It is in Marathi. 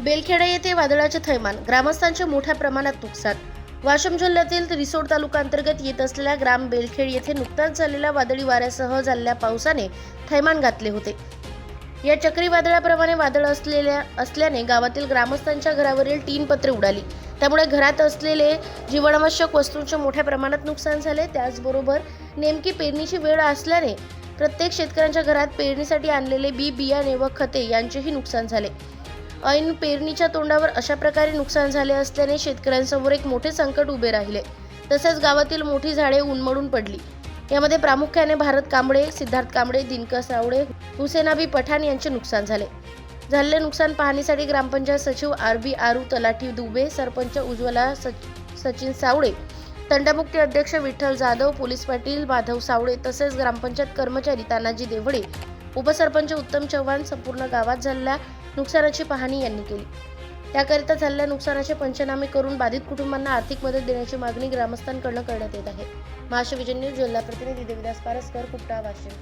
बेलखेडा येथे वादळाचे थैमान ग्रामस्थांचे मोठ्या प्रमाणात नुकसान. वाशिम जिल्ह्यातील रिसोड तालुका अंतर्गत येत असलेल्या ग्राम बेलखेड येथे नुकताच झालेल्या वादळी वाऱ्यासह झालेल्या पावसाने थैमान घातले होते. या चक्रीवादळाप्रमाणे वादळ असलेल्या असल्याने गावातील ग्रामस्थांच्या घरावरील तीन पत्रे उडाली. त्यामुळे घरात असलेले जीवनावश्यक वस्तूंचे मोठ्या प्रमाणात नुकसान झाले. त्याचबरोबर नेमकी पेरणीची वेळ असल्याने प्रत्येक शेतकऱ्यांच्या घरात पेरणीसाठी आणलेले बी बियाणे व खते यांचेही नुकसान झाले. ऐन पेरणीच्या तोंडावर अशा प्रकारे नुकसान झाले असल्याने शेतकऱ्यांसमोर एक मोठे संकट उभे राहिले. तसेच गावातील मोठी झाडे उन्मळून पडली. यामध्ये प्रामुख्याने भारत कांबळे सिद्धार्थ कांबळे दिनकर सावळे हुसेनाबी पठाण यांचे नुकसान झाले. झालेले नुकसान पाहणीसाठी ग्रामपंचायत सचिव आर बी आरू तलाठी दुबे सरपंच उज्ज्वला सच- सचिन सावळे तंटामुक्ती अध्यक्ष विठ्ठल जाधव पोलीस पाटील माधव सावळे तसेच ग्रामपंचायत कर्मचारी तानाजी देवडे उपसरपंच उत्तम चव्हाण संपूर्ण गावात झालेल्या नुकसानाची पाहणी यांनी केली. त्याकरिता झालेल्या नुकसानाचे पंचनामे करून बाधित कुटुंबांना आर्थिक मदत देण्याची मागणी ग्रामस्थांकडून करण्यात येत आहे. महाराष्ट्र विजय न्यूज जिल्हा प्रतिनिधी देविदास पारसकर कुपटा वाशिम.